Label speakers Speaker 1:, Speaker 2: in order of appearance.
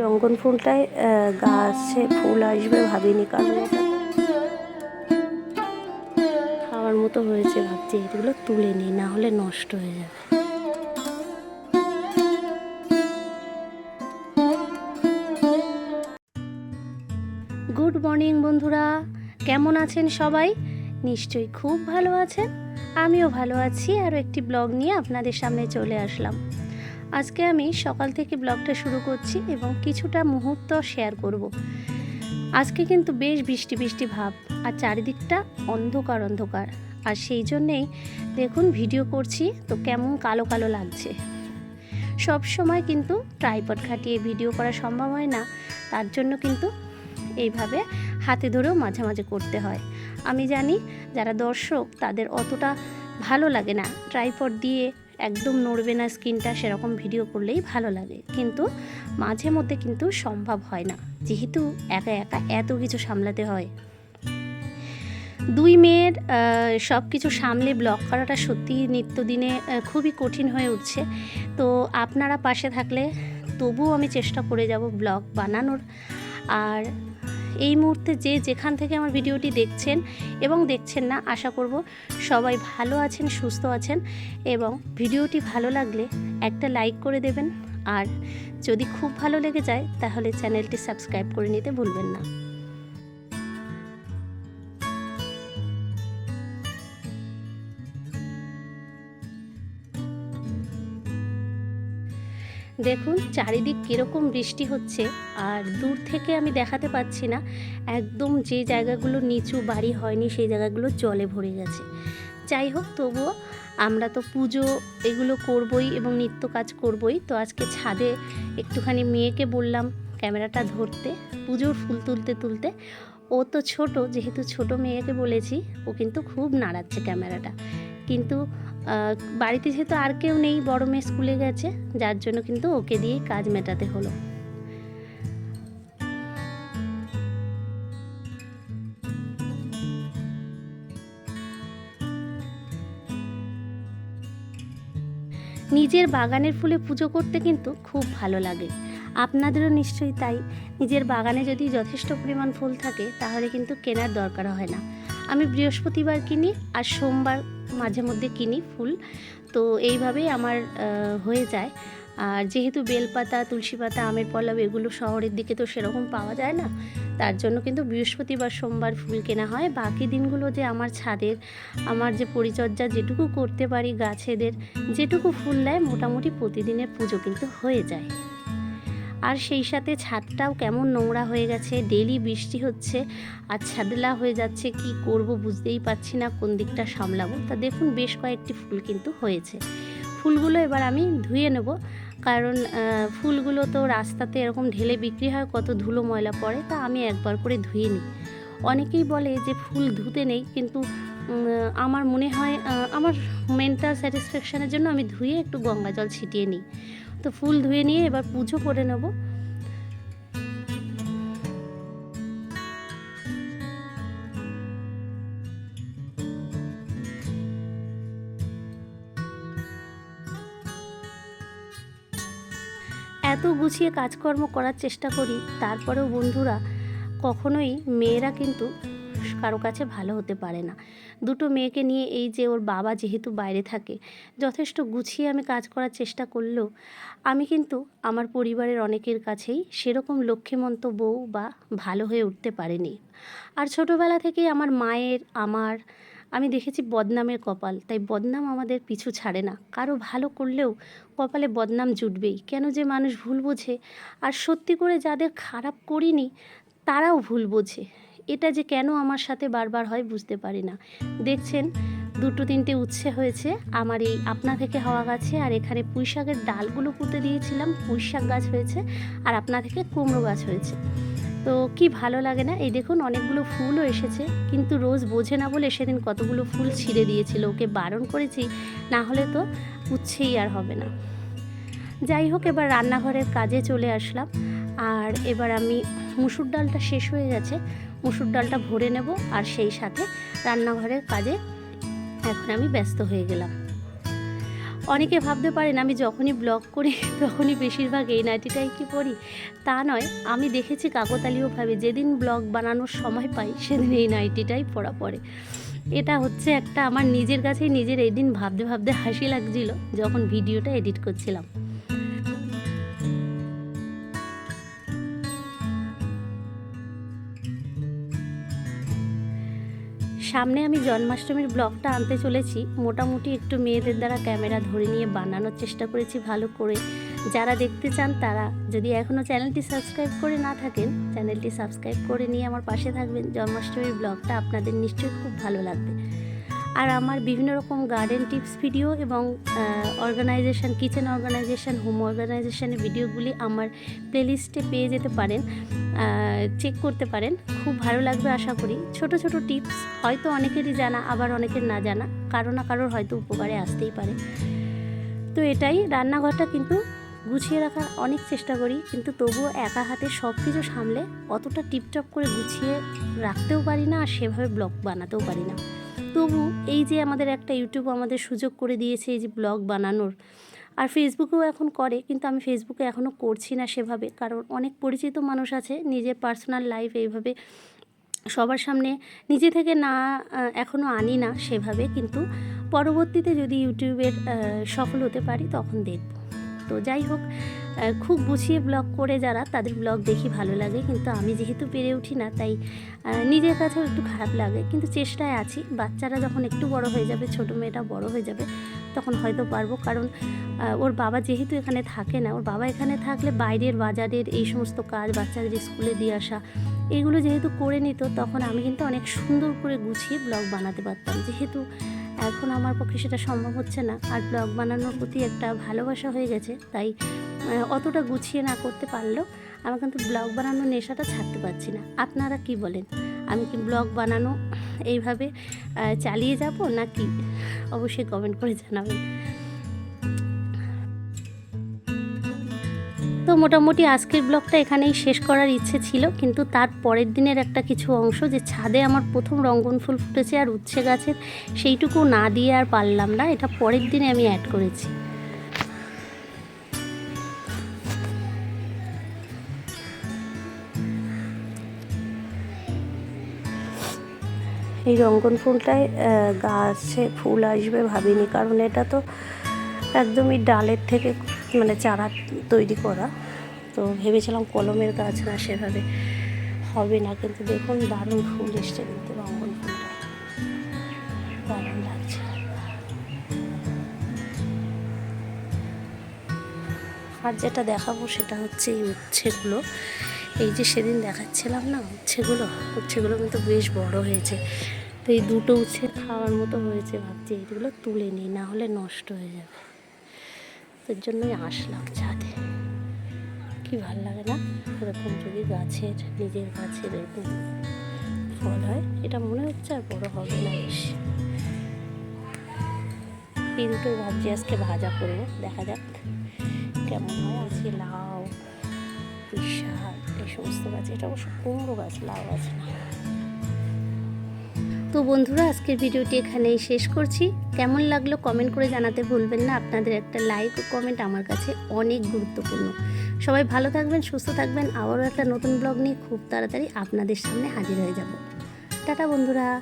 Speaker 1: রঙ্গন ফুলটায় গাছে ফুল আসবে ভাবিনি কারণ খাওয়ার মতো হয়েছে ভাবছি, এগুলো তুলে নিই, না হলে নষ্ট হয়ে যাবে। গুড মর্নিং বন্ধুরা। কেমন আছেন সবাই? নিশ্চয়ই খুব ভালো আছেন। আমিও ভালো আছি। আরও একটি ব্লগ নিয়ে আপনাদের সামনে চলে আসলাম। আজকে আমি সকাল থেকে ব্লগটা শুরু করছি এবং কিছুটা মুহূর্ত শেয়ার করব। আজকে কিন্তু বেশ বৃষ্টি বৃষ্টি ভাব আর চারিদিকটা অন্ধকার অন্ধকার। আর সেই জন্যেই দেখুন ভিডিও করছি, তো কেমন কালো কালো লাগছে। সব সময় কিন্তু ট্রাইপড খাটিয়ে ভিডিও করা সম্ভব হয় না, তার জন্য কিন্তু এইভাবে হাতে ধরেও মাঝে মাঝে করতে হয়। আমি জানি যারা দর্শক তাদের অতটা ভালো লাগে না ট্রাইপড দিয়ে একদম নড়বে না স্কিনটা, সেরকম ভিডিও করলেই ভালো লাগে। কিন্তু মাঝে মধ্যে কিন্তু সম্ভব হয় না। যেহেতু একা একা এত কিছু সামলাতে হয়। দুই মেয়ের সব কিছু সামলে ব্লগ করাটা সত্যি নিত্যদিনে খুবই কঠিন হয়ে উঠছে। তো আপনারা পাশে থাকলে তবুও আমি চেষ্টা করে যাব ব্লগ বানানোর। আর এই মুহূর্তে যে যেখান থেকে আমার ভিডিওটি দেখছেন এবং দেখছেন না, আশা করব সবাই ভালো আছেন, সুস্থ আছেন এবং ভিডিওটি ভালো লাগলে একটা লাইক করে দেবেন। আর যদি খুব ভালো লেগে যায়, তাহলে চ্যানেলটি সাবস্ক্রাইব করে নিতে ভুলবেন না। দেখুন, চারিদিক কীরকম বৃষ্টি হচ্ছে আর দূর থেকে আমি দেখাতে পাচ্ছি না। একদম যে জায়গাগুলো নিচু বাড়ি হয়নি, সেই জায়গাগুলো জলে ভরে গেছে। যাই হোক, তবুও আমরা তো পুজো এগুলো করবই এবং নিত্য কাজ করবই। তো আজকে ছাদে একটুখানি মেয়েকে বললাম ক্যামেরাটা ধরতে, পুজোর ফুল তুলতে তুলতে। ও তো ছোট, যেহেতু ছোট মেয়েকে বলেছি, ও কিন্তু খুব নাড়াচ্ছে ক্যামেরাটা। কিন্তু বাড়িতে যেহেতু আর কেউ নেই, বড় মেয়ে স্কুলে গেছে, যার জন্য কিন্তু ওকে দিয়েই কাজ মেটাতে হলো। নিজের বাগানের ফুলে পুজো করতে কিন্তু খুব ভালো লাগে। আপনাদেরও নিশ্চয়ই তাই। নিজের বাগানে যদি যথেষ্ট পরিমাণ ফুল থাকে, তাহলে কিন্তু কেনার দরকার হয় না। আমি বৃহস্পতিবার কিনি আর সোমবার মাঝে মধ্যে কিনি ফুল। তো এইভাবেই আমার হয়ে যায়। আর যেহেতু বেলপাতা তুলসী পাতা আমের পল্লব এগুলো শহরের দিকে তো সেরকম পাওয়া যায় না, তার জন্য কিন্তু বৃহস্পতিবার, সোমবার ফুল কেনা হয়। বাকি দিনগুলো যে আমার ছাদের, আমার যে পরিচর্যা যেটুকু করতে পারি গাছেদের, যেটুকু ফুল দেয় মোটামুটি প্রতিদিনের পুজো কিন্তু হয়ে যায়। আর সেই সাথে ছাদটাও কেমন নোংরা হয়ে গেছে ডেলি বৃষ্টি হচ্ছে আর ছাদলা হয়ে যাচ্ছে, কি করব বুঝতেই পারছি না, কোন দিকটা সামলাবো। তা দেখুন বেশ কয়েকটি ফুল কিন্তু হয়েছে। ফুলগুলো এবার আমি ধুয়ে নেব, কারণ ফুলগুলো তো রাস্তাতে এরকম ঢেলে বিক্রি হয়, কত ধুলো ময়লা পড়ে, তা আমি একবার করে ধুয়ে নিই। অনেকেই বলে যে ফুল ধুতে নেই, কিন্তু আমার মনে হয় আমার মেন্টাল স্যাটিসফ্যাকশানের জন্য আমি ধুয়ে একটু গঙ্গা জল ছিটিয়ে নিই। তো ফুল ধুয়ে নিয়ে এবার পুজো করে নেব। এত গুছিয়ে কাজকর্ম করার চেষ্টা করি, তারপরেও বন্ধুরা কখনোই মেয়েরা কিন্তু কারও কাছে ভালো হতে পারে না। দুটো মেয়েকে নিয়ে এই যে ওর বাবা যেহেতু বাইরে থাকে, যথেষ্ট গুছিয়ে আমি কাজ করার চেষ্টা করলেও আমি কিন্তু আমার পরিবারের অনেকের কাছেই সেরকম লক্ষ্মীমন্ত বউ বা ভালো হয়ে উঠতে পারেনি। আর ছোটোবেলা থেকেই আমার মায়ের, আমার, আমি দেখেছি বদনামের কপাল, তাই বদনাম আমাদের পিছু ছাড়ে না। কারও ভালো করলেও কপালে বদনাম জুটবেই। কেন যে মানুষ ভুল বোঝে? আর সত্যি করে যাদের খারাপ করিনি, তারাও ভুল বোঝে। এটা যে কেন আমার সাথে বারবার হয় বুঝতে পারি না। দেখছেন, দুটো তিনটে উচ্ছে হয়েছে, আমার এই আপনা থেকে হওয়া গাছে, আর এখানে পুঁই শাকের ডালগুলো পুঁতে দিয়েছিলাম, পুঁই শাক গাছ হয়েছে, আর আপনা থেকে কুমড়ো গাছ হয়েছে। তো কি ভালো লাগে না? এই দেখুন, অনেকগুলো ফুলও এসেছে, কিন্তু রোজ বোঝে না বলে সেদিন কতগুলো ফুল ছিঁড়ে দিয়েছিল, ওকে বারণ করেছি, না হলে তো উচ্ছেই আর হবে না। যাই হোক, এবার রান্নাঘরের কাজে চলে আসলাম, আর এবার আমি মুসুর ডালটা শেষ হয়ে গেছে মুসুর ডালটা ভরে নেব আর সেই সাথে রান্নাঘরের কাজে এখন আমি ব্যস্ত হয়ে গেলাম। অনেকে ভাবতে পারেন আমি যখনই ব্লগ করি, তখনই বেশিরভাগ এই নাইটিটাই কি পরি। তা নয়, আমি দেখেছি কাকতালীয়ভাবে যেদিন ব্লগ বানানোর সময় পাই, সেদিন এই নাইটিটাই পড়া পড়ে এটা হচ্ছে একটা আমার নিজের কাছেই নিজের এই দিন ভাবতে ভাবতে হাসি লাগছিল যখন ভিডিওটা এডিট করছিলাম। সামনে আমি জন্মাষ্টমীর ব্লগটা আনতে চলেছি। মোটামুটি একটু মেয়েদের দ্বারা ক্যামেরা ধরে নিয়ে বানানোর চেষ্টা করেছি ভালো করে। যারা দেখতে চান তারা যদি এখনও চ্যানেলটি সাবস্ক্রাইব করে না থাকেন, চ্যানেলটি সাবস্ক্রাইব করে নিয়ে আমার পাশে থাকবেন। জন্মাষ্টমীর ব্লগটা আপনাদের নিশ্চয়ই খুব ভালো লাগবে। আর আমার বিভিন্ন রকম গার্ডেন টিপস ভিডিও এবং অর্গানাইজেশন কিচেন অর্গানাইজেশন হোম অর্গানাইজেশনের ভিডিওগুলি আমার প্লেলিস্টে পেয়ে যেতে পারেন চেক করতে পারেন। খুব ভালো লাগবে আশা করি। ছোট ছোট টিপস হয়তো অনেকেরই জানা, আবার অনেকের না জানা। কারও না কারোর হয়তো উপকারে আসতেই পারে। তো এটাই, রান্নাঘরটা কিন্তু গুছিয়ে রাখার অনেক চেষ্টা করি, কিন্তু তবুও একা হাতে সব কিছু সামলে অতটা টিপটপ করে গুছিয়ে রাখতেও পারি না আর সেভাবে ব্লগ বানাতেও পারি না। তবু এই যে আমাদের একটা ইউটিউব আমাদের সুযোগ করে দিয়েছে এই যে ব্লগ বানানোর, আর ফেসবুকেও এখন করে, কিন্তু আমি ফেসবুকে এখনও করছি না সেভাবে, কারণ অনেক পরিচিত মানুষ আছে, নিজের পার্সোনাল লাইফ এইভাবে সবার সামনে নিজে থেকে না এখনও আনি না সেভাবে, কিন্তু পরবর্তীতে যদি ইউটিউবের সফল হতে পারি তখন দেখব। তো যাই হোক খুব গুছিয়ে ব্লগ করে যারা, তাদের ব্লগ দেখি ভালো লাগে। কিন্তু আমি যেহেতু পেরে উঠি না, তাই নিজের কাছেও একটু খারাপ লাগে। কিন্তু চেষ্টায় আছি। বাচ্চারা যখন একটু বড় হয়ে যাবে, ছোটো মেয়েটা বড় হয়ে যাবে, তখন হয়তো পারব। কারণ ওর বাবা যেহেতু এখানে থাকে না, ওর বাবা এখানে থাকলে বাইরের বাজারের এই সমস্ত কাজ, বাচ্চাদের স্কুলে দিয়ে আসা, এগুলো যেহেতু করে নিত, তখন আমি কিন্তু অনেক সুন্দর করে গুছিয়ে ব্লগ বানাতে পারতাম। যেহেতু এখন আমার পক্ষে সেটা সম্ভব হচ্ছে না। আর ব্লগ বানানোর প্রতি একটা ভালোবাসা হয়ে গেছে, তাই অতটা গুছিয়ে না করতে পারলেও আমি কিন্তু ব্লগ বানানোর নেশাটা ছাড়তে পারছি না। আপনারা কি বলেন? আমি কি ব্লগ বানানো এইভাবে চালিয়ে যাব নাকি অবশ্যই কমেন্ট করে জানাবেন। তো মোটামুটি আজকের ব্লগটা এখানেই শেষ করার ইচ্ছে ছিল, কিন্তু তার পরের দিনের একটা কিছু অংশ যে ছাদে আমার প্রথম রঙ্গন ফুল ফুটেছে আর উচ্ছে গাছের, সেইটুকু না দিয়ে আর পারলাম না, এটা পরের দিনে আমি অ্যাড করেছি। এই রঙ্গন ফুলটায় গাছে ফুল আসবে ভাবিনি, কারণ এটা তো একদমই ডালের থেকে মানে চারা তৈরি করা। তো ভেবেছিলাম কলমের গাছ না সেভাবে হবে না, কিন্তু দেখুন দারুণ ফুল এসছে কিন্তু রঙ্গন ফুলটা দারুণ লাগছে। আর যেটা দেখাবো সেটা হচ্ছে এই উচ্ছেগুলো এই যে সেদিন দেখাচ্ছিলাম না উচ্ছেগুলো উচ্ছেগুলো কিন্তু বেশ বড় হয়েছে। তো এই দুটো উচ্ছে খাওয়ার মতো হয়েছে ভাবছি এইগুলো তুলে নিই, না হলে নষ্ট হয়ে যাবে। তার জন্যই আসলাম ছাদে। কি ভালো লাগে না? এরকম যদি গাছের, নিজের গাছের এরকম ফল হয়, এটা মনে হচ্ছে আর বড় হবে না বেশি এই ভাবছি আজকে ভাজা করব, দেখা যাক কেমন হয়। আজকে লাউ এই সমস্ত গাছ, এটা অবশ্য কুমড়ো গাছ, লাউ গাছ তো বন্ধুরা, আজকের ভিডিওটি এখানেই শেষ করছি। কেমন লাগল কমেন্ট করে জানাতে ভুলবেন না। আপনাদের একটা লাইক ও কমেন্ট আমার কাছে অনেক গুরুত্বপূর্ণ। সবাই ভালো থাকবেন, সুস্থ থাকবেন। আবারও একটা নতুন ব্লগ নিয়ে খুব তাড়াতাড়ি আপনাদের সামনে হাজির হয়ে যাব। টাটা বন্ধুরা।